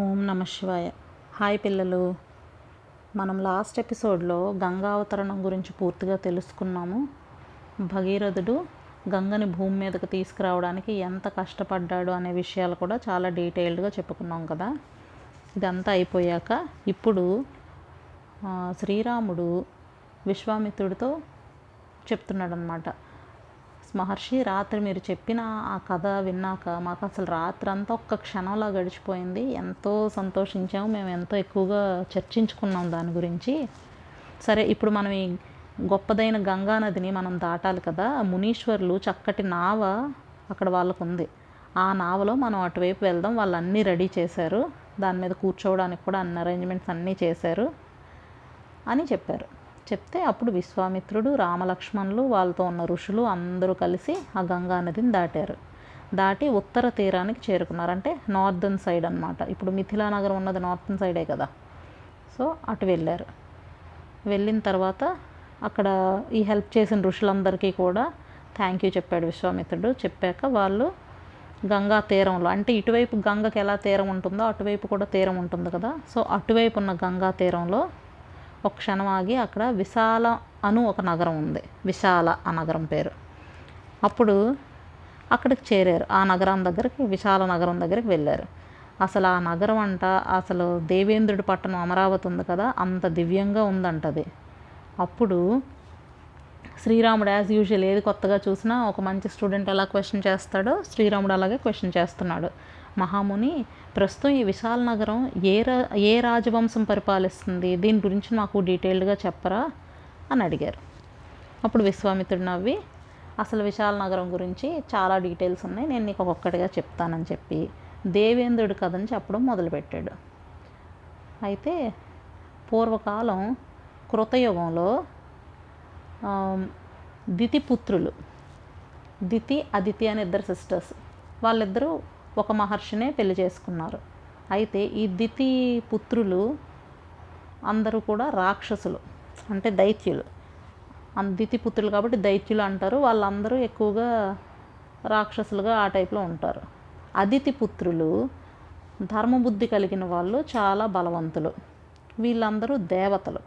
ఓం నమ శివాయ. హాయ్ పిల్లలు. మనం లాస్ట్ ఎపిసోడ్లో గంగా అవతరణం గురించి పూర్తిగా తెలుసుకున్నాము. భగీరథుడు గంగని భూమి మీదకి తీసుకురావడానికి ఎంత కష్టపడ్డాడు అనే విషయాలు కూడా చాలా డీటెయిల్డ్గా చెప్పుకున్నాం కదా. ఇదంతా అయిపోయాక ఇప్పుడు శ్రీరాముడు విశ్వామిత్రుడితో చెప్తున్నాడు అనమాట మహర్షి రాత్రి మీరు చెప్పిన ఆ కథ విన్నాక మాకు అసలు రాత్రి అంతా ఒక్క క్షణంలా గడిచిపోయింది. ఎంతో సంతోషించాము. మేము ఎంతో ఎక్కువగా చర్చించుకున్నాం దాని గురించి. సరే ఇప్పుడు మనం ఈ గొప్పదైన గంగా నదిని మనం దాటాలి కదా. మునీశ్వర్లు చక్కటి నావ అక్కడ వాళ్ళకు ఉంది ఆ నావలో మనం అటువైపు వెళ్దాం. వాళ్ళు అన్నీ రెడీ చేశారు. దాని మీద కూర్చోవడానికి కూడా అన్ని అరేంజ్మెంట్స్ అన్నీ చేశారు అని చెప్పారు. చెప్తే అప్పుడు విశ్వామిత్రుడు రామలక్ష్మణులు వాళ్ళతో ఉన్న ఋషులు అందరూ కలిసి ఆ గంగా నదిని దాటారు. దాటి ఉత్తర తీరానికి చేరుకున్నారు. అంటే నార్దర్న్ సైడ్ అన్నమాట. ఇప్పుడు మిథిలా నగరం ఉన్నది నార్థన్ సైడే కదా. సో అటు వెళ్ళారు. వెళ్ళిన తర్వాత అక్కడ ఈ హెల్ప్ చేసిన ఋషులందరికీ కూడా థ్యాంక్ యూ చెప్పాడు విశ్వామిత్రుడు. చెప్పాక వాళ్ళు గంగా తీరంలో అంటే ఇటువైపు గంగకి ఎలా తీరం ఉంటుందో అటువైపు కూడా తీరం ఉంటుంది కదా. సో అటువైపు ఉన్న గంగా తీరంలో ఒక క్షణం ఆగి అక్కడ విశాల అను ఒక నగరం ఉంది. విశాల ఆ నగరం పేరు. అప్పుడు అక్కడికి చేరారు. ఆ నగరం దగ్గరికి విశాల నగరం దగ్గరికి వెళ్ళారు. అసలు ఆ నగరం అంట అసలు దేవేంద్రుడి పట్టణం అమరావతి ఉంది కదా అంత దివ్యంగా ఉందంట అది అప్పుడు శ్రీరాముడు యాజ్ యూజువల్ ఏది కొత్తగా చూసినా ఒక మంచి స్టూడెంట్ ఎలా క్వశ్చన్ చేస్తాడో శ్రీరాముడు అలాగే క్వశ్చన్ చేస్తున్నాడు. మహాముని ప్రస్తుతం ఈ విశాల నగరం ఏ రా ఏ రాజవంశం పరిపాలిస్తుంది? దీని గురించి మాకు డీటెయిల్డ్గా చెప్పరా? అని అడిగారు. అప్పుడు విశ్వామిత్రుడు నవ్వి అసలు విశాల నగరం గురించి చాలా డీటెయిల్స్ ఉన్నాయి. నేను నీకు ఒక్కొక్కటిగా చెప్తానని చెప్పి దేవేంద్రుడు కథని చెప్పడం మొదలుపెట్టాడు. అయితే పూర్వకాలం కృతయుగంలో దితిపుత్రులు దితి అదితి అనే ఇద్దరు సిస్టర్స్ వాళ్ళిద్దరూ ఒక మహర్షినే పెళ్ళి చేసుకున్నారు. అయితే ఈ దితి పుత్రులు అందరూ కూడా రాక్షసులు అంటే దైత్యులు. దితి పుత్రులు కాబట్టి దైత్యులు అంటారు. వాళ్ళందరూ ఎక్కువగా రాక్షసులుగా ఆ టైప్లో ఉంటారు. అదితి పుత్రులు ధర్మబుద్ధి కలిగిన వాళ్ళు చాలా బలవంతులు. వీళ్ళందరూ దేవతలు.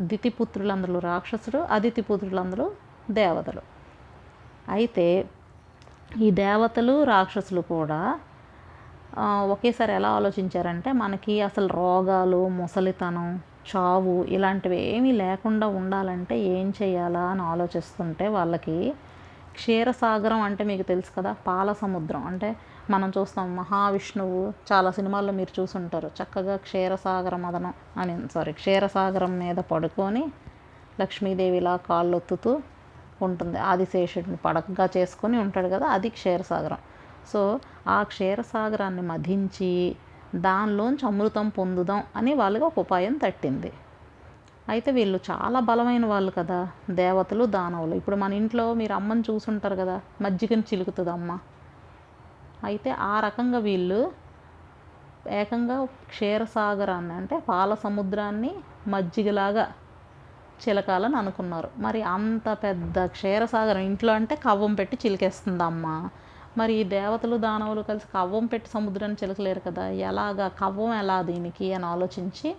దితిపుత్రులందరూ రాక్షసులు అదితిపుత్రులందరూ దేవతలు. అయితే ఈ దేవతలు రాక్షసులు కూడా ఒకేసారి ఎలా ఆలోచించారంటే మనకి అసలు రోగాలు ముసలితనం చావు ఇలాంటివి ఏమీ లేకుండా ఉండాలంటే ఏం చేయాలా అని ఆలోచిస్తుంటే వాళ్ళకి క్షీరసాగరం అంటే మీకు తెలుసు కదా పాల సముద్రం అంటే మనం చూస్తాం మహావిష్ణువు చాలా సినిమాల్లో మీరు చూసుంటారు చక్కగా క్షీరసాగర మదనం అని సారీ క్షీరసాగరం మీద పడుకొని లక్ష్మీదేవిలా కాళ్ళొత్తుతూ ఉంటుంది. ఆదిశేషుడిని పడకగా చేసుకొని ఉంటాడు కదా అది క్షీరసాగరం. సో ఆ క్షీరసాగరాన్ని మధించి దానిలోంచి అమృతం పొందుదాం అని వాళ్ళకి ఒక ఉపాయం తట్టింది. అయితే వీళ్ళు చాలా బలమైన వాళ్ళు కదా దేవతలు దానవులు. ఇప్పుడు మన ఇంట్లో మీరు అమ్మని చూసుంటారు కదా మజ్జిగని చిలుకుతుంది అమ్మ అయితే ఆ రకంగా వీళ్ళు ఏకంగా క్షీరసాగరాన్ని అంటే పాల సముద్రాన్ని మజ్జిగలాగా చిలకాలని అనుకున్నారు. మరి అంత పెద్ద క్షీరసాగరం ఇంట్లో అంటే కవ్వం పెట్టి చిలికేస్తుంది అమ్మ మరి ఈ దేవతలు దానవులు కలిసి కవ్వం పెట్టి సముద్రాన్ని చిలకలేరు కదా. ఎలాగా? కవ్వం ఎలా దీనికి? అని ఆలోచించి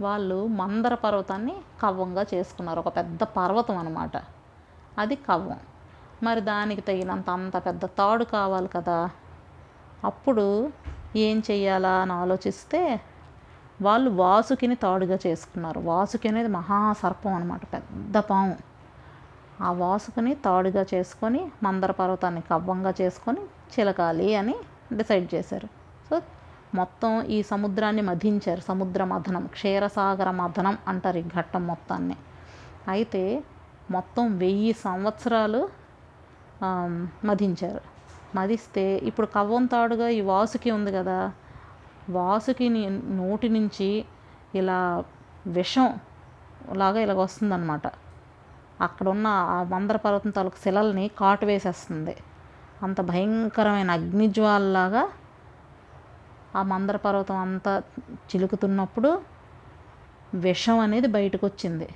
వాళ్ళు మందర పర్వతాన్ని కవ్వంగా చేసుకున్నారు. ఒక పెద్ద పర్వతం అనమాట అది కవ్వం. మరి దానికి తగినంత అంత పెద్ద తాడు కావాలి కదా. అప్పుడు ఏం చెయ్యాలా అని ఆలోచిస్తే వాళ్ళు వాసుకిని తాడుగా చేసుకున్నారు. వాసుకి అనేది మహాసర్పం అనమాట పెద్ద పాము. ఆ వాసుకుని తాడుగా చేసుకొని మందర పర్వతాన్ని కవ్వంగా చేసుకొని చిలకాలి అని డిసైడ్ చేశారు. సో మొత్తం ఈ సముద్రాన్ని మధించారు. సముద్ర మథనం క్షీరసాగర మథనం అంటారు ఈ ఘట్టం మొత్తాన్ని. అయితే మొత్తం వెయ్యి సంవత్సరాలు మధించారు. మదిస్తే ఇప్పుడు కవ్వం తాడుగా ఈ వాసుకి ఉంది కదా వాసుకి నోటి నుంచి ఇలా విషం లాగా ఇలాగ వస్తుందన్నమాట. అక్కడ ఉన్న ఆ మందర పర్వతం తాలూకు శిలల్ని కాటు వేసేస్తుంది. అంత భయంకరమైన అగ్నిజ్వాలలాగా ఆ మందర పర్వతం అంతా చిలుకుతున్నప్పుడు విషం అనేది బయటకు వచ్చింది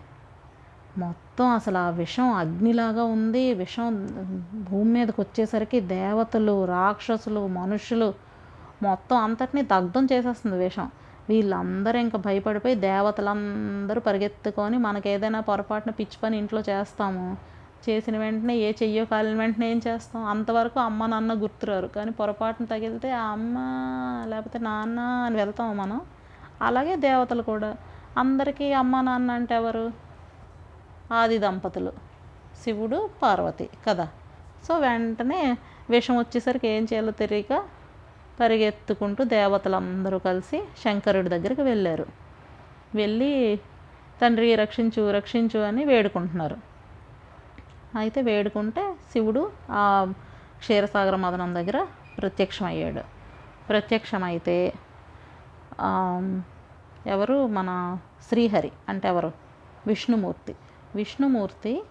మొత్తం అసలు ఆ విషం అగ్నిలాగా ఉంది. విషం భూమి మీదకి వచ్చేసరికి దేవతలు రాక్షసులు మనుషులు మొత్తం అంతటిని దగ్ధం చేసేస్తుంది విషం. వీళ్ళందరూ ఇంకా భయపడిపోయి దేవతలందరూ పరిగెత్తుకొని మనకు ఏదైనా పొరపాటున పిచ్చి పని ఇంట్లో చేస్తాము. చేసిన వెంటనే ఏ చెయ్యో కాలిన వెంటనే ఏం చేస్తాం? అంతవరకు అమ్మ నాన్న గుర్తురారు. కానీ పొరపాటున తగిలితే అమ్మ లేకపోతే నాన్న అని వెళ్తాము మనం. అలాగే దేవతలు కూడా. అందరికీ అమ్మ నాన్న అంటే ఎవరు? ఆది దంపతులు. శివుడు పార్వతి. కదా? సో వెంటనే విషం వచ్చేసరికి ఏం చేయాలో తెలియక పరిగెత్తుకుంటూ దేవతలందరూ కలిసి శంకరుడి దగ్గరికి వెళ్ళారు. వెళ్ళి తండ్రి రక్షించు రక్షించు అని వేడుకుంటున్నారు. అయితే వేడుకుంటే శివుడు ఆ క్షీరసాగర మదనం దగ్గర ప్రత్యక్షమయ్యాడు. ప్రత్యక్షమైతే ఎవరు? మన శ్రీహరి అంటే ఎవరు? విష్ణుమూర్తి. విష్ణుమూర్తి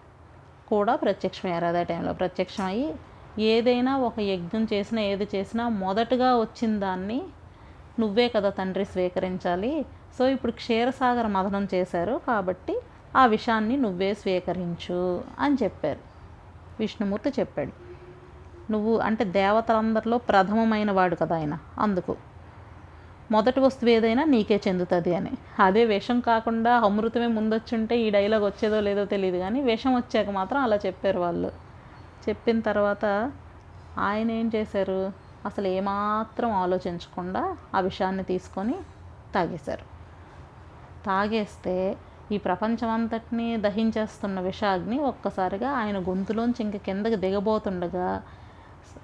కూడా ప్రత్యక్షమయ్యారు అదే టైంలో. ప్రత్యక్షమయ్యి ఏదైనా ఒక యజ్ఞం చేసినా ఏది చేసినా మొదటగా వచ్చిన దాన్ని నువ్వే కదా తండ్రి స్వీకరించాలి. సో ఇప్పుడు క్షీరసాగర మదనం చేశారు కాబట్టి ఆ విషాన్ని నువ్వే స్వీకరించు అని చెప్పారు. విష్ణుమూర్తి చెప్పాడు. నువ్వు అంటే దేవతలందరిలో ప్రథమమైన వాడు కదా ఆయన అందుకు. మొదటి వస్తువు ఏదైనా నీకే చెందుతుంది అని. అదే విషం కాకుండా అమృతమే ముందొచ్చుంటే ఈ డైలాగ్ వచ్చేదో లేదో తెలియదు కానీ విషం వచ్చాక మాత్రం అలా చెప్పారు వాళ్ళు. చెప్పిన తర్వాత ఆయన ఏం చేశారు? అసలు ఏమాత్రం ఆలోచించకుండా ఆ విషయాన్ని తీసుకొని తాగేశారు. తాగేస్తే ఈ ప్రపంచం అంతటినీ దహించేస్తున్న విషాగ్ని ఒక్కసారిగా ఆయన గొంతులోంచి ఇంక కిందకి దిగబోతుండగా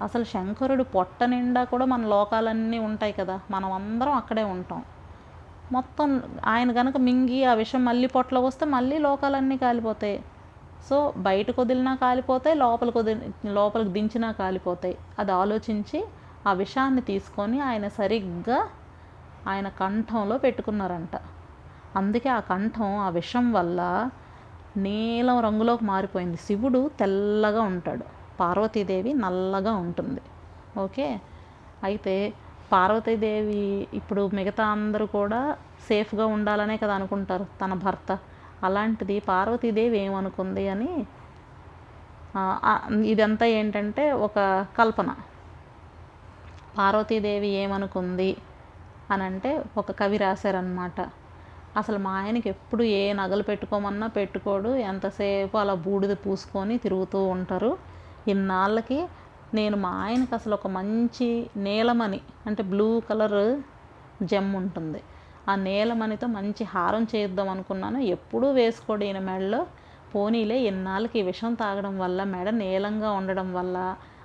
అసలు శంకరుడు పొట్ట నిండా కూడా మన లోకాలన్నీ ఉంటాయి కదా మనం అందరం అక్కడే ఉంటాం. మొత్తం ఆయన కనుక మింగి ఆ విషం మళ్ళీ పొట్టలో వస్తే మళ్ళీ లోకాలన్నీ కాలిపోతాయి. సో బయటకు వదిలినా కాలిపోతాయి లోపలికి వదిలి లోపలికి దించినా కాలిపోతాయి. అది ఆలోచించి ఆ విషాన్ని తీసుకొని ఆయన సరిగ్గా ఆయన కంఠంలో పెట్టుకున్నారంట. అందుకే ఆ కంఠం ఆ విషం వల్ల నీలం రంగులోకి మారిపోయింది. శివుడు తెల్లగా ఉంటాడు. పార్వతీదేవి నల్లగా ఉంటుంది. ఓకే? అయితే పార్వతీదేవి ఇప్పుడు మిగతా అందరూ కూడా సేఫ్గా ఉండాలనే కదా అనుకుంటారు తన భర్త. అలాంటిది పార్వతీదేవి ఏమనుకుంది అని ఇదంతా ఏంటంటే ఒక కల్పన. పార్వతీదేవి ఏమనుకుంది అని అంటే ఒక కవి రాశారనమాట అసలు మా ఆయనకి ఎప్పుడు ఏ నగలు పెట్టుకోమన్నా పెట్టుకోడు ఎంతసేపు అలా బూడిద పూసుకొని తిరుగుతూ ఉంటారు. ఇన్నాళ్ళకి నేను మా ఆయనకి అసలు ఒక మంచి నీలమని అంటే బ్లూ కలర్ జెమ్ ఉంటుంది. ఆ నీలమణితో మంచి హారం చేద్దాం అనుకున్నాను. ఎప్పుడూ వేసుకోడు ఈయన మెడలో. పోనీలే ఇన్నాళ్ళకి విషం తాగడం వల్ల మెడ నీలంగా ఉండడం వల్ల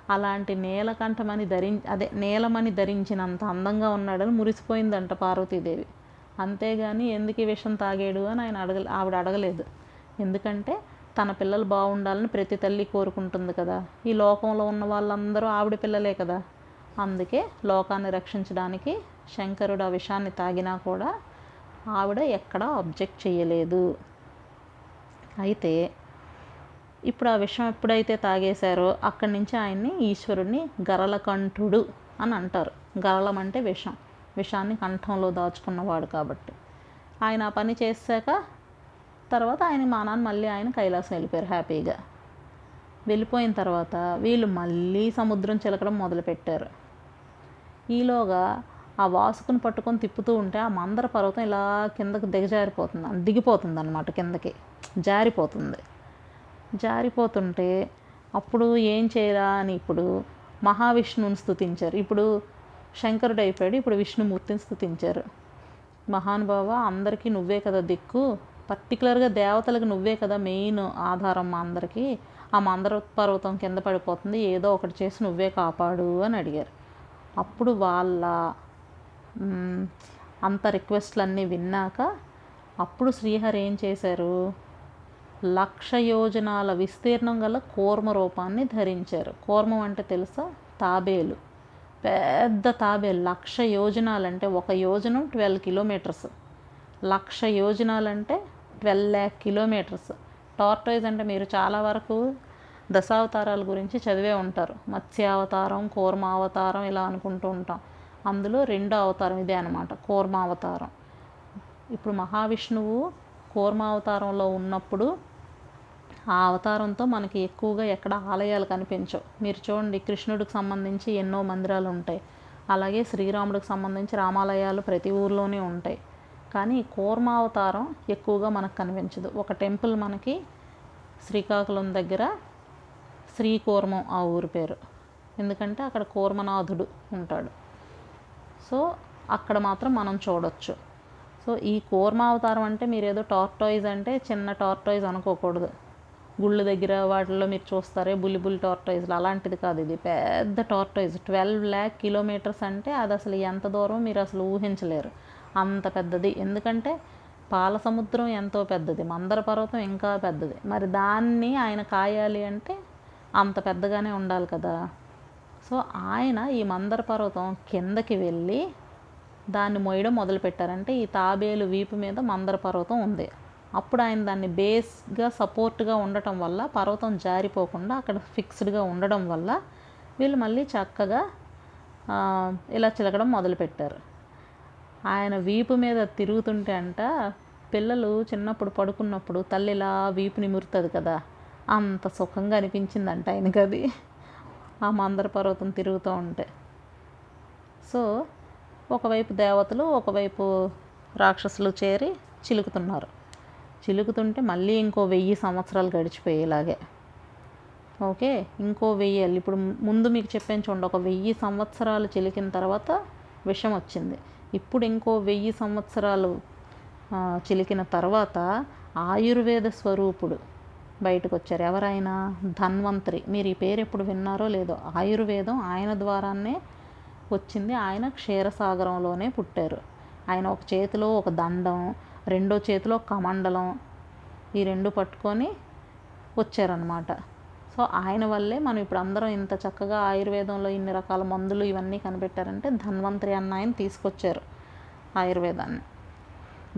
అలాంటి నీలకంఠమని ధరి అదే నీలమణి ధరించినంత అందంగా ఉన్నాడని మురిసిపోయిందంట పార్వతీదేవి. అంతేగాని ఎందుకు ఈ విషం తాగాడు అని ఆయన అడగ ఆవిడ అడగలేదు. ఎందుకంటే తన పిల్లలు బాగుండాలని ప్రతి తల్లి కోరుకుంటుంది కదా. ఈ లోకంలో ఉన్న వాళ్ళందరూ ఆవిడ పిల్లలే కదా. అందుకే లోకాన్ని రక్షించడానికి శంకరుడు ఆ విషాన్ని తాగినా కూడా ఆవిడ ఎక్కడా అబ్జెక్ట్ చేయలేదు. అయితే ఇప్పుడు ఆ విషం ఎప్పుడైతే తాగేశారో అక్కడి నుంచి ఆయన్ని ఈశ్వరుణ్ణి గరళకంఠుడు అని అంటారు. గరళం అంటే విషం. విషాన్ని కంఠంలో దాచుకున్నవాడు కాబట్టి. ఆయన ఆ పని చేశాక తర్వాత ఆయన మా నాన్న మళ్ళీ ఆయన కైలాసం వెళ్ళిపోయారు హ్యాపీగా. వెళ్ళిపోయిన తర్వాత వీళ్ళు మళ్ళీ సముద్రం చిలకడం మొదలుపెట్టారు. ఈలోగా ఆ వాసుకుని పట్టుకొని తిప్పుతూ ఉంటే ఆ మందర పర్వతం ఇలా కిందకు దిగజారిపోతుంది దిగిపోతుంది అనమాట కిందకి జారిపోతుంది. జారిపోతుంటే అప్పుడు ఏం చేయరా అని ఇప్పుడు మహావిష్ణువుని స్థుతించారు ఇప్పుడు శంకరుడు అయిపోయాడు ఇప్పుడు విష్ణుమూర్తిని స్థుతించారు మహానుభావ అందరికీ నువ్వే కదా దిక్కు పర్టికులర్గా దేవతలకు నువ్వే కదా మెయిన్ ఆధారం మా అందరికీ. ఆ మందర పర్వతం కింద పడిపోతుంది ఏదో ఒకటి చేసి నువ్వే కాపాడు అని అడిగారు. అప్పుడు వాళ్ళ అంత రిక్వెస్ట్లన్నీ విన్నాక అప్పుడు శ్రీహరి ఏం చేశారు? లక్ష యోజనాల విస్తీర్ణం గల కూర్మ రూపాన్ని ధరించారు. కూర్మం అంటే తెలుసా? తాబేలు. పెద్ద తాబేలు. లక్ష యోజనాలంటే ఒక యోజనం ట్వెల్వ్ కిలోమీటర్స్. లక్ష యోజనాలంటే ట్వెల్వ్ ల్యాక్ కిలోమీటర్స్. టార్టోయిజ్ అంటే మీరు చాలా వరకు దశావతారాల గురించి చదివే ఉంటారు. మత్స్యావతారం కూర్మావతారం ఇలా అనుకుంటూ ఉంటాం. అందులో రెండో అవతారం ఇదే అనమాట కూర్మావతారం. ఇప్పుడు మహావిష్ణువు కూర్మావతారంలో ఉన్నప్పుడు ఆ అవతారంతో మనకి ఎక్కువగా ఎక్కడ ఆలయాలు కనిపించవు. మీరు చూడండి కృష్ణుడికి సంబంధించి ఎన్నో మందిరాలు ఉంటాయి. అలాగే శ్రీరాముడికి సంబంధించి రామాలయాలు ప్రతి ఊర్లోనే ఉంటాయి. కానీ కూర్మావతారం ఎక్కువగా మనకు కనిపించదు. ఒక టెంపుల్ మనకి శ్రీకాకుళం దగ్గర శ్రీకూర్మం ఆ ఊరి పేరు. ఎందుకంటే అక్కడ కూర్మనాథుడు ఉంటాడు. సో అక్కడ మాత్రం మనం చూడొచ్చు. సో ఈ కూర్మావతారం అంటే మీరు ఏదో టార్టాయిజ్ అంటే చిన్న టార్టాయిజ్ అనుకోకూడదు. గుళ్ళు దగ్గర వాటిల్లో మీరు చూస్తారే బుల్లి టార్టాయిజ్లు అలాంటిది కాదు ఇది. పెద్ద టార్టాయిజ్ ట్వెల్వ్ ల్యాక్ కిలోమీటర్స్ అంటే అది అసలు ఎంత దూరం మీరు అసలు ఊహించలేరు. అంత పెద్దది. ఎందుకంటే పాల సముద్రం ఎంతో పెద్దది. మందర పర్వతం ఇంకా పెద్దది. మరి దాన్ని ఆయన కాయాలి అంటే అంత పెద్దగానే ఉండాలి కదా. సో ఆయన ఈ మందర పర్వతం కిందకి వెళ్ళి దాన్ని మోయడం మొదలుపెట్టారంటే ఈ తాబేలు వీపు మీద మందర పర్వతం ఉంది. అప్పుడు ఆయన దాన్ని బేస్గా సపోర్ట్గా ఉండటం వల్ల పర్వతం జారిపోకుండా అక్కడ ఫిక్స్డ్గా ఉండడం వల్ల వీళ్ళు మళ్ళీ చక్కగా ఇలా చిలకడం మొదలుపెట్టారు. ఆయన వీపు మీద తిరుగుతుంటే అంట పిల్లలు చిన్నప్పుడు పడుకున్నప్పుడు తల్లి ఇలా వీపు నిమురుతుంది కదా అంత సుఖంగా అనిపించిందంట ఆయనకి అది. ఆ మందర పర్వతం తిరుగుతూ ఉంటే. సో ఒకవైపు దేవతలు ఒకవైపు రాక్షసులు చేరి చిలుకుతున్నారు. చిలుకుతుంటే మళ్ళీ ఇంకో వెయ్యి సంవత్సరాలు గడిచిపోయేలాగే. ఓకే? ఇంకో వెయ్యి ఇప్పుడు ముందు మీకు చెప్పాను చూడండి ఒక వెయ్యి సంవత్సరాలు చిలికిన తర్వాత విషం వచ్చింది. ఇప్పుడు ఇంకో వెయ్యి సంవత్సరాలు చిలికిన తర్వాత ఆయుర్వేద స్వరూపుడు బయటకు వచ్చారు ఎవరైనా ధన్వంతరి మీరు ఈ పేరు ఎప్పుడు విన్నారో లేదో ఆయుర్వేదం ఆయన ద్వారానే వచ్చింది. ఆయన క్షీరసాగరంలోనే పుట్టారు. ఆయన ఒక చేతిలో ఒక దండం రెండో చేతిలో కమండలం ఈ రెండు పట్టుకొని వచ్చారనమాట సో ఆయన వల్లే మనం ఇప్పుడు అందరం ఇంత చక్కగా ఆయుర్వేదంలో ఇన్ని రకాల మందులు ఇవన్నీ కనిపెట్టారంటే ధన్వంతరి అన్న ఆయన తీసుకొచ్చారు ఆయుర్వేదాన్ని.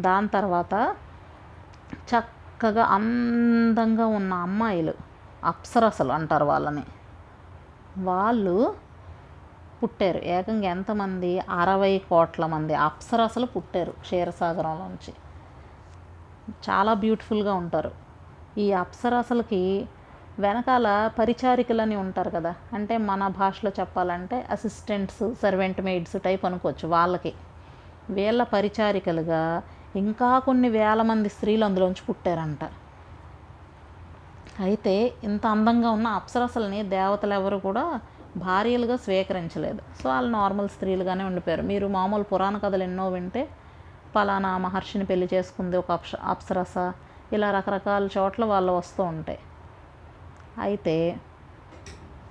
దాని తర్వాత చక్కగా అందంగా ఉన్న అమ్మాయిలు. అప్సరసలు అంటారు వాళ్ళని. వాళ్ళు పుట్టారు. ఏకంగా ఎంతమంది? అరవై కోట్ల మంది అప్సరసలు పుట్టారు క్షీరసాగరంలోంచి. చాలా బ్యూటిఫుల్గా ఉంటారు. ఈ అప్సరసలకి వెనకాల పరిచారికలని ఉంటారు కదా. అంటే మన భాషలో చెప్పాలంటే అసిస్టెంట్స్ సర్వెంట్ మెయిడ్స్ టైప్ అనుకోవచ్చు వాళ్ళకి. వీళ్ళ పరిచారికలుగా ఇంకా కొన్ని వేల మంది స్త్రీలు అందులోంచి పుట్టారంట. అయితే ఇంత అందంగా ఉన్న అప్సరసల్ని దేవతలు ఎవరు కూడా భార్యలుగా స్వీకరించలేదు. సో వాళ్ళు నార్మల్ స్త్రీలుగానే ఉండిపోయారు. మీరు మామూలు పురాణ కథలు ఎన్నో వింటే పలానా మహర్షిని పెళ్ళి చేసుకుంది ఒక అప్స అప్సరస ఇలా రకరకాల చోట్ల వాళ్ళు వస్తూ ఉంటాయి అయితే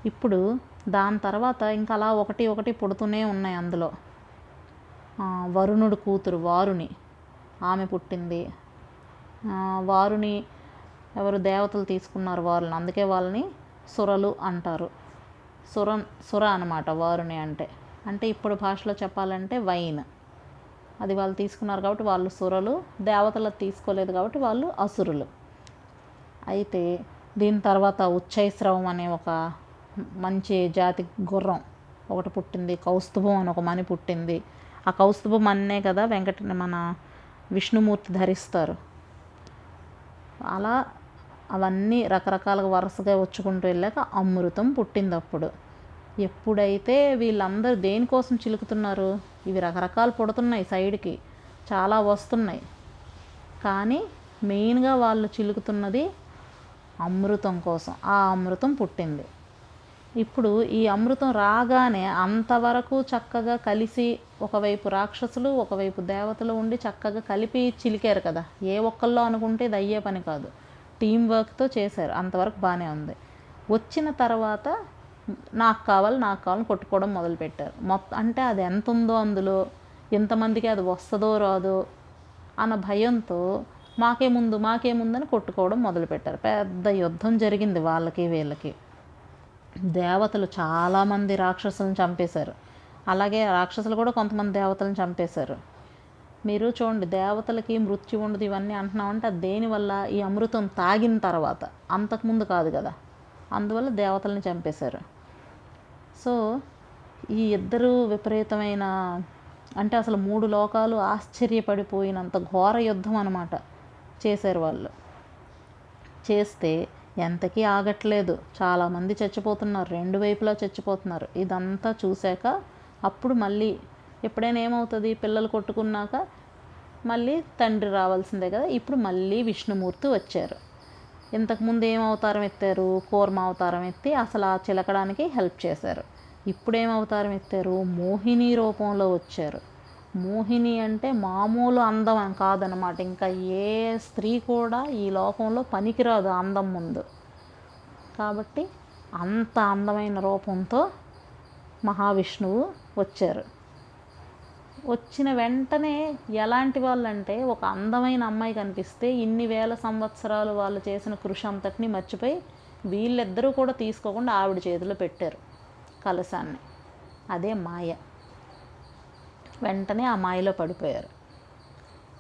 ఇప్పుడు దాని తర్వాత ఇంకా అలా ఒకటి ఒకటి పుడుతూనే ఉన్నాయి అందులో. వరుణుడు కూతురు వారుని. ఆమె పుట్టింది. వారుని ఎవరు దేవతలు తీసుకున్నారు వాళ్ళని. అందుకే వాళ్ళని సురలు అంటారు. సుర సుర అనమాట వారుని అంటే. అంటే ఇప్పుడు భాషలో చెప్పాలంటే వైన్. అది వాళ్ళు తీసుకున్నారు కాబట్టి వాళ్ళు సురలు దేవతలు తీసుకోలేదు కాబట్టి వాళ్ళు అసురులు. అయితే దీని తర్వాత ఉచ్చైస్రవం అనే ఒక మంచి జాతి గుర్రం ఒకటి పుట్టింది. కౌస్తుభం అని ఒక మని పుట్టింది. ఆ కౌస్తుభం అన్నే కదా వెంకట మన విష్ణుమూర్తి ధరిస్తారు. అలా అవన్నీ రకరకాలుగా వరుసగా వచ్చుకుంటూ వెళ్ళాక అమృతం పుట్టింది అప్పుడు ఎప్పుడైతే వీళ్ళందరూ దేనికోసం చిలుకుతున్నారు? ఇవి రకరకాలు పుడుతున్నాయి సైడ్కి. చాలా వస్తున్నాయి. కానీ మెయిన్గా వాళ్ళు చిలుకుతున్నది అమృతం కోసం. ఆ అమృతం పుట్టింది. ఇప్పుడు ఈ అమృతం రాగానే అంతవరకు చక్కగా కలిసి ఒకవైపు రాక్షసులు ఒకవైపు దేవతలు ఉండి చక్కగా కలిపి చిలికారు కదా. ఏ ఒక్కల్లో అనుకుంటే ఇది అయ్యే పని కాదు. టీం వర్క్తో చేశారు. అంతవరకు బాగానే ఉంది. వచ్చిన తర్వాత నాకు కావాలి నాకు కావాలని కొట్టుకోవడం మొదలుపెట్టారు. మొత్తం అంటే అది ఎంత ఉందో అందులో ఎంతమందికి అది వస్తుందో రాదో అన్న భయంతో మాకే ముందు మాకే ముందని కొట్టుకోవడం మొదలుపెట్టారు. పెద్ద యుద్ధం జరిగింది వాళ్ళకి వీళ్ళకి. దేవతలు చాలామంది రాక్షసులను చంపేశారు. అలాగే రాక్షసులు కూడా కొంతమంది దేవతలను చంపేశారు. మీరు చూడండి దేవతలకి మృత్యు ఉండదు ఇవన్నీ అంటున్నామంటే అది దేనివల్ల ఈ అమృతం తాగిన తర్వాత. అంతకుముందు కాదు కదా. అందువల్ల దేవతల్ని చంపేశారు. సో ఈ ఇద్దరు విపరీతమైన అంటే అసలు మూడు లోకాలు ఆశ్చర్యపడిపోయినంత ఘోర యుద్ధం అనమాట చేశారు వాళ్ళు. చేస్తే ఎంతకీ ఆగట్లేదు. చాలామంది చచ్చిపోతున్నారు. రెండు వైపులా చచ్చిపోతున్నారు. ఇదంతా చూశాక అప్పుడు మళ్ళీ ఎప్పుడైనా ఏమవుతుంది? పిల్లలు కొట్టుకున్నాక మళ్ళీ తండ్రి రావాల్సిందే కదా? ఇప్పుడు మళ్ళీ విష్ణుమూర్తి వచ్చారు. ఇంతకుముందు ఏం అవతారం ఎత్తారు? కూర్మ అవతారం ఎత్తి అసలు ఆ చిలకడానికి హెల్ప్ చేశారు. ఇప్పుడు ఏం అవతారం ఎత్తారు? మోహిని రూపంలో వచ్చారు. మోహిని అంటే మామూలు అందం కాదనమాట ఇంకా ఏ స్త్రీ కూడా ఈ లోకంలో పనికిరాదు అందం ముందు. కాబట్టి అంత అందమైన రూపంతో మహావిష్ణువు వచ్చారు. వచ్చిన వెంటనే ఎలాంటి వాళ్ళంటే ఒక అందమైన అమ్మాయి కనిపిస్తే ఇన్ని వేల సంవత్సరాలు వాళ్ళు చేసిన కృషి అంతటిని మర్చిపోయి వీళ్ళిద్దరూ కూడా తీసుకోకుండా ఆవిడ చేతిలో పెట్టారు కలశాన్ని. అదే మాయ. వెంటనే ఆ మాయలో పడిపోయారు.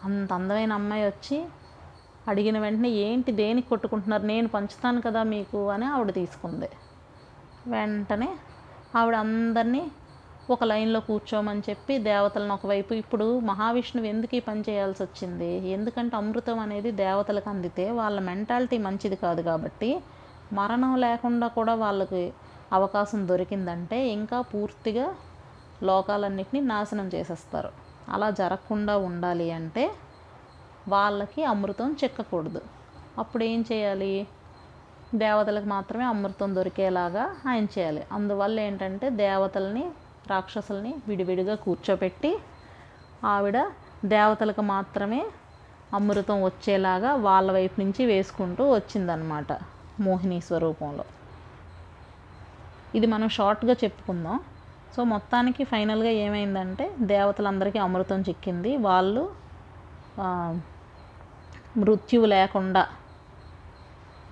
అంత అందమైన అమ్మాయి వచ్చి అడిగిన వెంటనే ఏంటి దేనికి కొట్టుకుంటున్నారు? నేను పంచుతాను కదా మీకు అని ఆవిడ తీసుకుంది. వెంటనే ఆవిడ అందరినీ ఒక లైన్లో కూర్చోమని చెప్పి దేవతలను ఒకవైపు ఇప్పుడు మహావిష్ణువు ఎందుకు ఈ పని చేయాల్సి వచ్చింది? ఎందుకంటే అమృతం అనేది దేవతలకు అందితే వాళ్ళ మెంటాలిటీ మంచిది కాదు కాబట్టి మరణం లేకుండా కూడా వాళ్ళకి అవకాశం దొరికిందంటే ఇంకా పూర్తిగా లోకాలన్నింటినీ నాశనం చేసేస్తారు. అలా జరగకుండా ఉండాలి అంటే వాళ్ళకి అమృతం చెక్కకూడదు. అప్పుడు ఏం చేయాలి? దేవతలకు మాత్రమే అమృతం దొరికేలాగా ఆయన చేయాలి. అందువల్ల ఏంటంటే దేవతల్ని రాక్షసుల్ని విడివిడిగా కూర్చోపెట్టి ఆవిడ దేవతలకు మాత్రమే అమృతం వచ్చేలాగా వాళ్ళ వైపు నుంచి వేసుకుంటూ వచ్చిందనమాట మోహిని స్వరూపంలో. ఇది మనం షార్ట్గా చెప్పుకుందాం. సో మొత్తానికి ఫైనల్గా ఏమైందంటే దేవతలందరికీ అమృతం చిక్కింది. వాళ్ళు మృత్యువు లేకుండా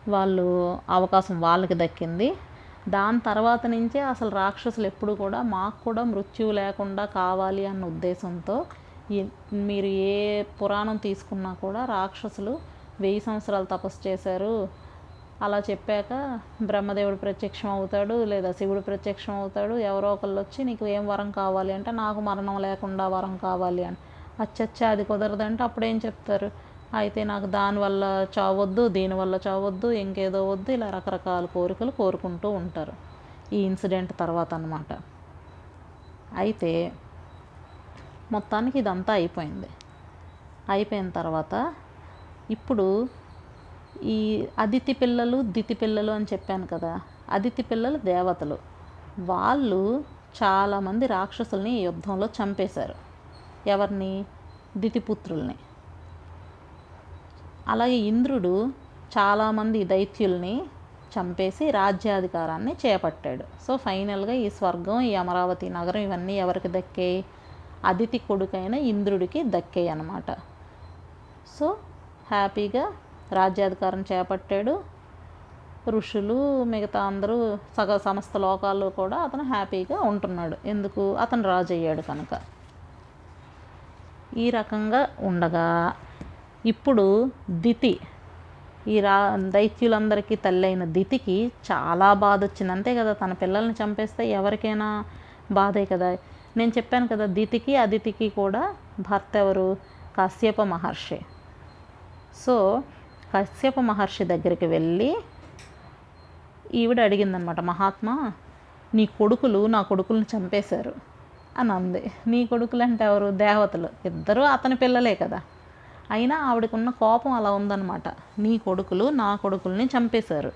వాళ్ళు అవకాశం వాళ్ళకి దక్కింది. దాని తర్వాత నుంచే అసలు రాక్షసులు ఎప్పుడు కూడా మాకు కూడా మృత్యువు లేకుండా కావాలి అన్న ఉద్దేశంతో మీరు ఏ పురాణం తీసుకున్నా కూడా రాక్షసులు వెయ్యి సంవత్సరాలు తపస్సు చేశారు. అలా చెప్పాక బ్రహ్మదేవుడు ప్రత్యక్షం అవుతాడు లేదా శివుడు ప్రత్యక్షం అవుతాడు. ఎవరో ఒకళ్ళు వచ్చి నీకు ఏం వరం కావాలి అంటే నాకు మరణం లేకుండా వరం కావాలి అని. అచ్చచ్చా అది కుదరదంటే అప్పుడేం చెప్తారు? అయితే నాకు దానివల్ల చావొద్దు దీనివల్ల చావొద్దు ఇంకేదో వద్దు ఇలా రకరకాల కోరికలు కోరుకుంటూ ఉంటారు. ఈ ఇన్సిడెంట్ తర్వాత అన్నమాట. అయితే మొత్తానికి ఇదంతా అయిపోయింది. అయిపోయిన తర్వాత ఇప్పుడు ఈ అదితి పిల్లలు దితి పిల్లలు అని చెప్పాను కదా అదితి పిల్లలు దేవతలు. వాళ్ళు చాలామంది రాక్షసుల్ని ఈ యుద్ధంలో చంపేశారు. ఎవరిని? దితిపుత్రుల్ని. అలాగే ఇంద్రుడు చాలామంది దైత్యుల్ని చంపేసి రాజ్యాధికారాన్ని చేపట్టాడు. సో ఫైనల్గా ఈ స్వర్గం ఈ అమరావతి నగరం ఇవన్నీ ఎవరికి దక్కాయి అదితి కొడుకైన ఇంద్రుడికి దక్కాయి అనమాట సో హ్యాపీగా రాజ్యాధికారం చేపట్టాడు. ఋషులు మిగతా అందరూ సగ సమస్త లోకాల్లో కూడా అతను హ్యాపీగా ఉంటున్నాడు. ఎందుకు? అతను రాజు అయ్యాడు కనుక. ఈ రకంగా ఉండగా ఇప్పుడు దితి ఈ రా దైత్యులందరికీ తల్లైన దితికి చాలా బాధ వచ్చింది అంతే కదా తన పిల్లల్ని చంపేస్తే ఎవరికైనా బాధే కదా. నేను చెప్పాను కదా దితికి అదితికి కూడా భర్త ఎవరు? కశ్యప మహర్షి. సో కశ్యప మహర్షి దగ్గరికి వెళ్ళి ఈవిడ అడిగిందనమాట మహాత్మా నీ కొడుకులు నా కొడుకుల్ని చంపేశారు అని అంది. నీ కొడుకులు అంటే ఎవరు? దేవతలు. ఇద్దరూ అతని పిల్లలే కదా. అయినా ఆవిడకున్న కోపం అలా ఉందన్నమాట. నీ కొడుకులు నా కొడుకుల్ని చంపేశారు.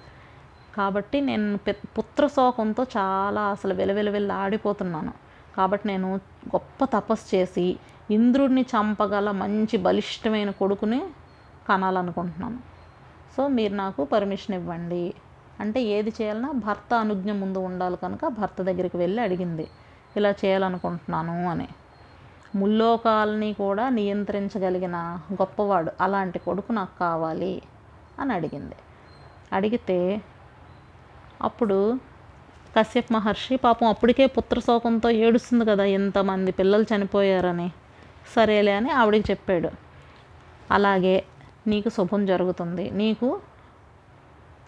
కాబట్టి నేను పె- పుత్ర శోకంతో చాలా అసలు వెలవెలవెల్ల ఆడిపోతున్నాను. కాబట్టి నేను గొప్ప తపస్సు చేసి ఇంద్రుడిని చంపగల మంచి బలిష్టమైన కొడుకుని కనాలనుకుంటున్నాను. సో మీరు నాకు పర్మిషన్ ఇవ్వండి. అంటే ఏది చేయాలన్నా భర్త అనుజ్ఞ ముందు ఉండాలి కనుక భర్త దగ్గరికి వెళ్ళి అడిగింది. ఇలా చేయాలనుకుంటున్నాను అని. ముల్లోకాలని కూడా నియంత్రించగలిగిన గొప్పవాడు అలాంటి కొడుకు నాకు కావాలి అని అడిగింది. అడిగితే అప్పుడు కశ్యప్ మహర్షి పాపం అప్పటికే పుత్ర శోకంతో ఏడుస్తుంది కదా ఎంతమంది పిల్లలు చనిపోయారని. సరేలే అని ఆవిడికి చెప్పాడు. అలాగే నీకు శుభం జరుగుతుంది. నీకు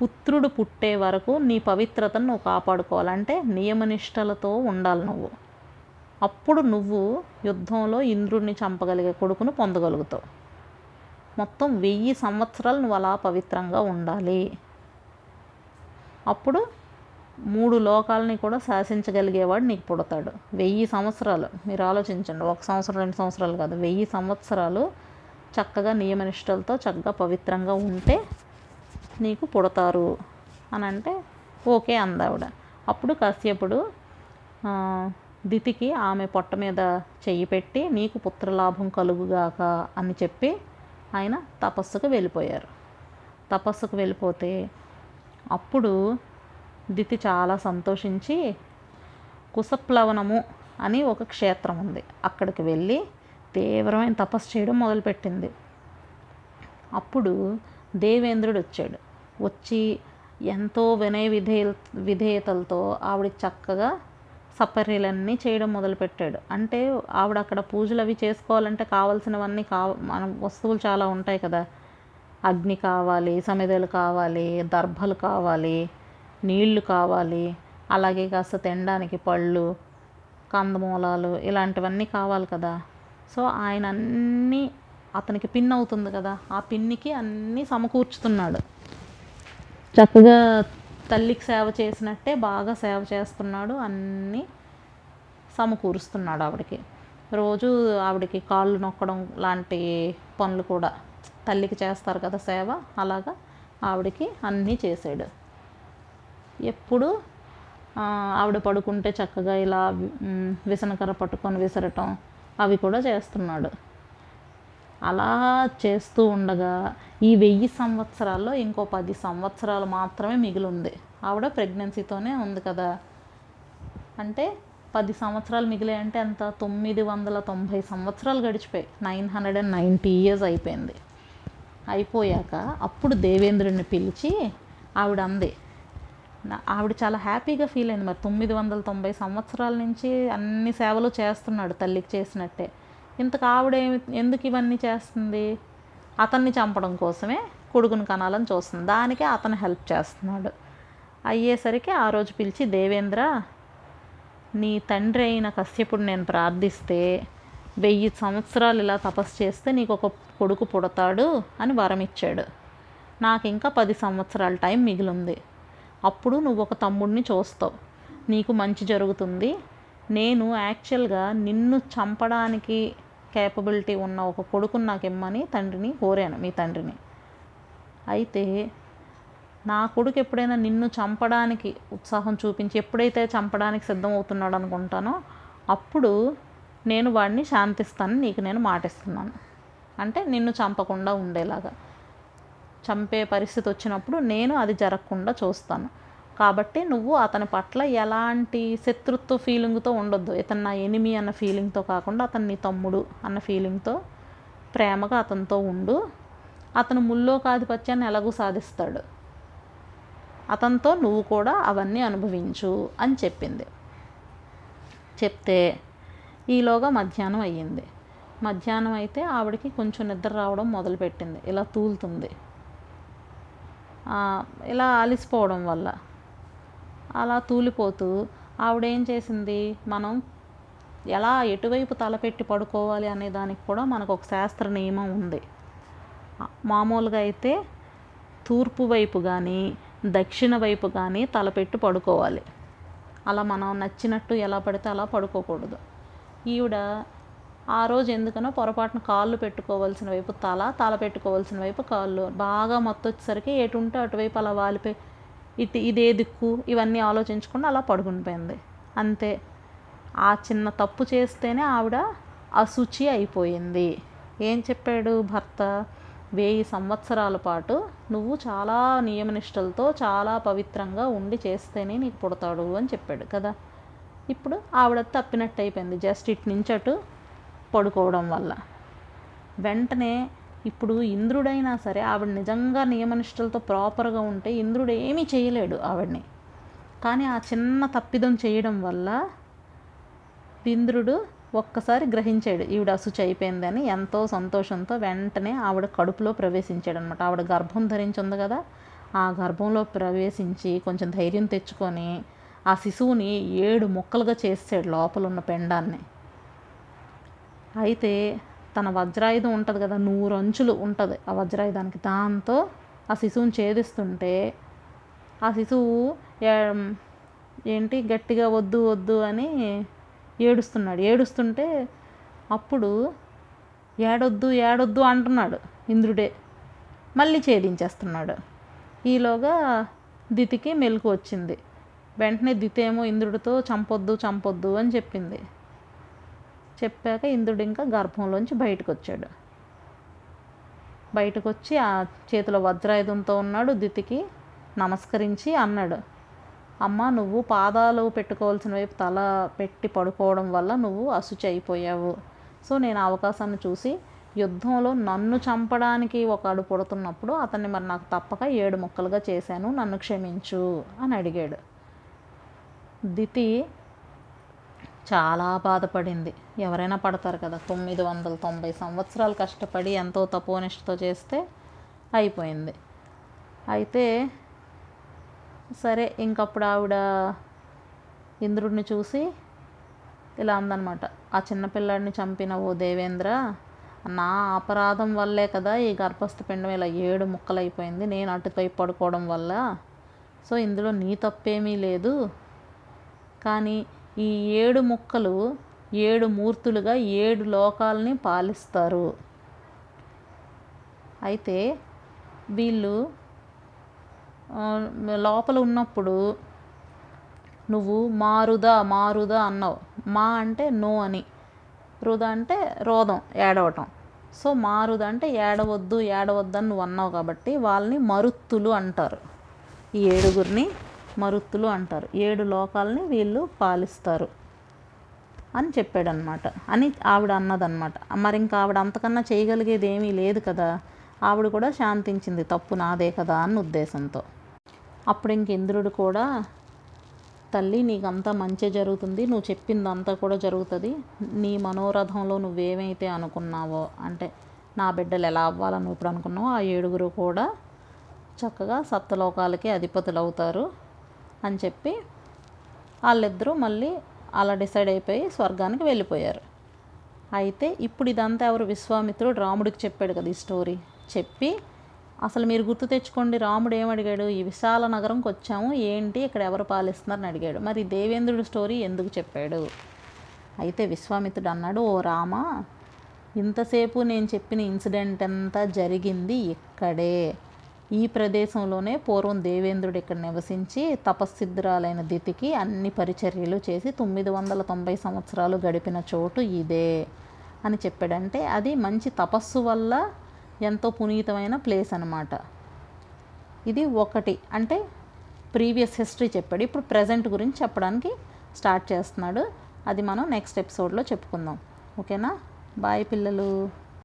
పుత్రుడు పుట్టే వరకు నీ పవిత్రతను నువ్వు కాపాడుకోవాలంటే నియమనిష్టలతో ఉండాలి నువ్వు. అప్పుడు నువ్వు యుద్ధంలో ఇంద్రుడిని చంపగలిగే కొడుకును పొందగలుగుతావు. మొత్తం వెయ్యి సంవత్సరాలు నువ్వు అలా పవిత్రంగా ఉండాలి. అప్పుడు మూడు లోకాలని కూడా శాసించగలిగేవాడు నీకు పుడతాడు. వెయ్యి సంవత్సరాలు మీరు ఆలోచించండి ఒక సంవత్సరం రెండు సంవత్సరాలు కాదు వెయ్యి సంవత్సరాలు చక్కగా నియమనిష్టలతో చక్కగా పవిత్రంగా ఉంటే నీకు పుడతారు అని అంటే ఓకే అందావిడ. అప్పుడు కాసేపుడు దితికి ఆమె పొట్ట మీద చెయ్యి పెట్టి నీకు పుత్రలాభం కలుగుగాక అని చెప్పి ఆయన తపస్సుకు వెళ్ళిపోయారు. తపస్సుకు వెళ్ళిపోతే అప్పుడు దితి చాలా సంతోషించి కుసప్లవనము అని ఒక క్షేత్రం ఉంది. అక్కడికి వెళ్ళి తీవ్రమైన తపస్సు చేయడం మొదలుపెట్టింది. అప్పుడు దేవేంద్రుడు వచ్చాడు. వచ్చి ఎంతో వినయ విధేయ విధేయతలతో ఆవిడ చక్కగా సప్పర్యలన్నీ చేయడం మొదలుపెట్టాడు. అంటే ఆవిడ అక్కడ పూజలు అవి చేసుకోవాలంటే కావాల్సినవన్నీ కావ మన వస్తువులు చాలా ఉంటాయి కదా. అగ్ని కావాలి సమిదలు కావాలి దర్భలు కావాలి నీళ్ళు కావాలి అలాగే కాస్త తినడానికి పళ్ళు కందమూలాలు ఇలాంటివన్నీ కావాలి కదా. సో ఆయన అన్నీ అతనికి పిన్ అవుతుంది కదా. ఆ పిన్నికి అన్నీ సమకూర్చుతున్నాడు. చక్కగా తల్లికి సేవ చేసినట్టే బాగా సేవ చేస్తున్నాడు అన్నీ సమకూరుస్తున్నాడు ఆవిడకి. రోజు ఆవిడకి కాళ్ళు నొక్కడం లాంటి పనులు కూడా తల్లికి చేస్తారు కదా సేవ అలాగా ఆవిడకి అన్నీ చేసాడు. ఎప్పుడు ఆవిడ పడుకుంటే చక్కగా ఇలా విసనకర విసనకర్ర పట్టుకొని విసరటం అవి కూడా చేస్తున్నాడు. అలా చేస్తూ ఉండగా ఈ వెయ్యి సంవత్సరాల్లో ఇంకో పది సంవత్సరాలు మాత్రమే మిగిలి ఉంది ఆవిడ ప్రెగ్నెన్సీతోనే ఉంది కదా. అంటే పది సంవత్సరాలు మిగిలే అంటే ఎంత? తొమ్మిది వందల తొంభై సంవత్సరాలు గడిచిపోయి nine hundred and ninety years అయిపోయింది. అయిపోయాక అప్పుడు దేవేంద్రుడిని పిలిచి ఆవిడ అంది ఆవిడ చాలా హ్యాపీగా ఫీల్ అయింది. మరి తొమ్మిది వందల తొంభై సంవత్సరాల నుంచి అన్ని సేవలు చేస్తున్నాడు తల్లికి చేసినట్టే. ఇంతకు ఆవిడ ఎందుకు ఇవన్నీ చేస్తుంది? అతన్ని చంపడం కోసమే కొడుకుని కనాలని చూస్తుంది. దానికే అతను హెల్ప్ చేస్తున్నాడు. అయ్యేసరికి ఆ రోజు పిలిచి దేవేంద్ర నీ తండ్రి అయిన కశ్యపుడు నేను ప్రార్థిస్తే వెయ్యి సంవత్సరాలు ఇలా తపస్సు చేస్తే నీకు ఒక కొడుకు పుడతాడు అని వరం ఇచ్చాడు. నాకు ఇంకా పది సంవత్సరాల టైం మిగిలింది. అప్పుడు నువ్వు ఒక తమ్ముడిని చూస్తావు. నీకు మంచి జరుగుతుంది. నేను యాక్చువల్గా నిన్ను చంపడానికి క్యాపబిలిటీ ఉన్న ఒక కొడుకుని నాకు ఇమ్మని తండ్రిని కోరాను మీ తండ్రిని. అయితే నా కొడుకు ఎప్పుడైనా నిన్ను చంపడానికి ఉత్సాహం చూపించి ఎప్పుడైతే చంపడానికి సిద్ధమవుతున్నాడు అనుకుంటానో అప్పుడు నేను వాడిని శాంతిస్తాను నీకు నేను మాటిస్తున్నాను. అంటే నిన్ను చంపకుండా ఉండేలాగా. చంపే పరిస్థితి వచ్చినప్పుడు నేను అది జరగకుండా చూస్తాను. కాబట్టి నువ్వు అతని పట్ల ఎలాంటి శత్రుత్వ ఫీలింగ్తో ఉండొద్దు. ఇతను నా ఎనిమి అన్న ఫీలింగ్తో కాకుండా అతను నీ తమ్ముడు అన్న ఫీలింగ్తో ప్రేమగా అతనితో ఉండు. అతను ముల్లోకాధిపత్యాన్ని ఎలాగూ సాధిస్తాడు. అతనితో నువ్వు కూడా అవన్నీ అనుభవించు అని చెప్పింది. చెప్తే ఈలోగా మధ్యాహ్నం అయ్యింది. మధ్యాహ్నం అయితే ఆవిడకి కొంచెం నిద్ర రావడం మొదలుపెట్టింది. ఇలా తూలుతుంది. ఇలా అలిసిపోవడం వల్ల అలా తూలిపోతూ ఆవిడ ఏం చేసింది? మనం ఎలా ఎటువైపు తలపెట్టి పడుకోవాలి అనే దానికి కూడా మనకు ఒక శాస్త్ర నియమం ఉంది. మామూలుగా అయితే తూర్పు వైపు కానీ దక్షిణ వైపు కానీ తలపెట్టి పడుకోవాలి. అలా మనం నచ్చినట్టు ఎలా పడితే అలా పడుకోకూడదు. ఈవిడ ఆ రోజు ఎందుకనో పొరపాటున కాళ్ళు పెట్టుకోవాల్సిన వైపు తల తల పెట్టుకోవాల్సిన వైపు కాళ్ళు బాగా మొత్తం వచ్చేసరికి ఎటుంటే అటువైపు అలా వాలిపోయి ఇటు ఇదే దిక్కు ఇవన్నీ ఆలోచించకుండా అలా పడుకునిపోయింది అంతే. ఆ చిన్న తప్పు చేస్తేనే ఆవిడ అశుచి అయిపోయింది. ఏం చెప్పాడు భర్త? వెయ్యి సంవత్సరాల పాటు నువ్వు చాలా నియమనిష్టలతో చాలా పవిత్రంగా ఉండి చేస్తేనే నీకు పుడతాడు అని చెప్పాడు కదా. ఇప్పుడు ఆవిడ తప్పినట్టు అయిపోయింది జస్ట్ ఇటు నుంచి అటు పడుకోవడం వల్ల. వెంటనే ఇప్పుడు ఇంద్రుడైనా సరే ఆవిడ నిజంగా నియమనిష్టలతో ప్రాపర్గా ఉంటే ఇంద్రుడు ఏమీ చేయలేడు ఆవిడని. కానీ ఆ చిన్న తప్పిదం చేయడం వల్ల ఇంద్రుడు ఒక్కసారి గ్రహించాడు ఈవిడ అశుచి అయిపోయిందని ఎంతో సంతోషంతో వెంటనే ఆవిడ కడుపులో ప్రవేశించాడు అనమాట ఆవిడ గర్భం ధరించి ఉంది కదా ఆ గర్భంలో ప్రవేశించి కొంచెం ధైర్యం తెచ్చుకొని ఆ శిశువుని ఏడు ముక్కలుగా చేసాడు లోపల ఉన్న పెండాన్ని. అయితే తన వజ్రాయుధం ఉంటుంది కదా నూరు అంచులు ఉంటుంది ఆ వజ్రాయుధానికి. దాంతో ఆ శిశువుని ఛేదిస్తుంటే ఆ శిశువు ఏంటి గట్టిగా వద్దు వద్దు అని ఏడుస్తున్నాడు. ఏడుస్తుంటే అప్పుడు ఏడొద్దు ఏడొద్దు అంటున్నాడు ఇంద్రుడే. మళ్ళీ ఛేదించేస్తున్నాడు. ఈలోగా దితికి మెలకు వచ్చింది. వెంటనే దితేమో ఇంద్రుడితో చంపొద్దు చంపొద్దు అని చెప్పింది. చెప్పాక ఇంద్రుడు ఇంకా గర్భంలోంచి బయటకు వచ్చాడు బయటకు వచ్చి ఆ చేతిలో వజ్రాయుధంతో ఉన్నాడు దితికి నమస్కరించి అన్నాడు అమ్మ నువ్వు పాదాలు పెట్టుకోవాల్సిన వైపు తల పెట్టి పడుకోవడం వల్ల నువ్వు అశుచి అయిపోయావు సో నేను అవకాశాన్ని చూసి యుద్ధంలో నన్ను చంపడానికి ఒకడు పుడుతున్నప్పుడు అతన్ని మరి నాకు తప్పక ఏడు ముక్కలుగా చేశాను నన్ను క్షమించు అని అడిగాడు. దితి చాలా బాధపడింది. ఎవరైనా పడతారు కదా తొమ్మిది వందల తొంభై సంవత్సరాలు కష్టపడి ఎంతో తపోనిష్టతో చేస్తే అయిపోయింది. అయితే సరే ఇంకప్పుడు ఆవిడ ఇంద్రుడిని చూసి ఇలా అందనమాట ఆ చిన్నపిల్లాడిని చంపిన ఓ దేవేంద్ర నా అపరాధం వల్లే కదా ఈ గర్భస్థ పిండం ఇలా ఏడు ముక్కలైపోయింది నేను అటుపై పడుకోవడం వల్ల. సో ఇందులో నీ తప్పేమీ లేదు. కానీ ఈ ఏడు ముక్కలు ఏడు మూర్తులుగా ఏడు లోకాలని పాలిస్తారు. అయితే వీళ్ళు లోపల ఉన్నప్పుడు నువ్వు మారుదా మారుదా అన్నావు. మా అంటే నో అని. రుద అంటే రోదం ఏడవటం. సో మారుద అంటే ఏడవద్దు ఏడవద్దు అని నువ్వు అన్నావు కాబట్టి వాళ్ళని మరుత్తులు అంటారు. ఈ ఏడుగురిని మరుత్తులు అంటారు. ఏడు లోకాలని వీళ్ళు పాలిస్తారు అని చెప్పాడనమాట అని ఆవిడ అన్నదన్నమాట. మరి ఇంకా ఆవిడ అంతకన్నా చేయగలిగేది ఏమీ లేదు కదా. ఆవిడ కూడా శాంతించింది. తప్పు నాదే కదా అన్న ఉద్దేశంతో. అప్పుడు ఇంక ఇంద్రుడు కూడా తల్లి నీకంతా మంచి జరుగుతుంది. నువ్వు చెప్పిందంతా కూడా జరుగుతుంది. నీ మనోరథంలో నువ్వేమైతే అనుకున్నావో అంటే నా బిడ్డలు ఎలా అవ్వాలని నువ్వు ఇప్పుడు అనుకున్నావో ఆ ఏడుగురు కూడా చక్కగా సప్తలోకాలకి అధిపతులు అవుతారు అని చెప్పి వాళ్ళిద్దరూ మళ్ళీ అలా డిసైడ్ అయిపోయి స్వర్గానికి వెళ్ళిపోయారు. అయితే ఇప్పుడు ఇదంతా ఎవరు విశ్వామిత్రుడు రాముడికి చెప్పాడు కదా ఈ స్టోరీ. చెప్పి అసలు మీరు గుర్తు తెచ్చుకోండి రాముడు ఏమడిగాడు ఈ విశాల నగరంకి వచ్చాము ఏంటి ఇక్కడ ఎవరు పాలిస్తున్నారని అడిగాడు. మరి దేవేంద్రుడి స్టోరీ ఎందుకు చెప్పాడు? అయితే విశ్వామిత్రుడు అన్నాడు ఓ రామ ఇంతసేపు నేను చెప్పిన ఇన్సిడెంట్ అంతా జరిగింది ఇక్కడే. ఈ ప్రదేశంలోనే పూర్వం దేవేంద్రుడు ఇక్కడ నివసించి తపస్సిద్ధురాలైన దితికి అన్ని పరిచర్యలు చేసి తొమ్మిది వందల తొంభై సంవత్సరాలు గడిపిన చోటు ఇదే అని చెప్పాడంటే అది మంచి తపస్సు వల్ల ఎంతో పునీతమైన ప్లేస్ అన్నమాట. ఇది ఒకటి. అంటే ప్రీవియస్ హిస్టరీ చెప్పాడు. ఇప్పుడు ప్రజెంట్ గురించి చెప్పడానికి స్టార్ట్ చేస్తున్నాడు. అది మనం నెక్స్ట్ ఎపిసోడ్లో చెప్పుకుందాం. ఓకేనా? బాయ్ పిల్లలు.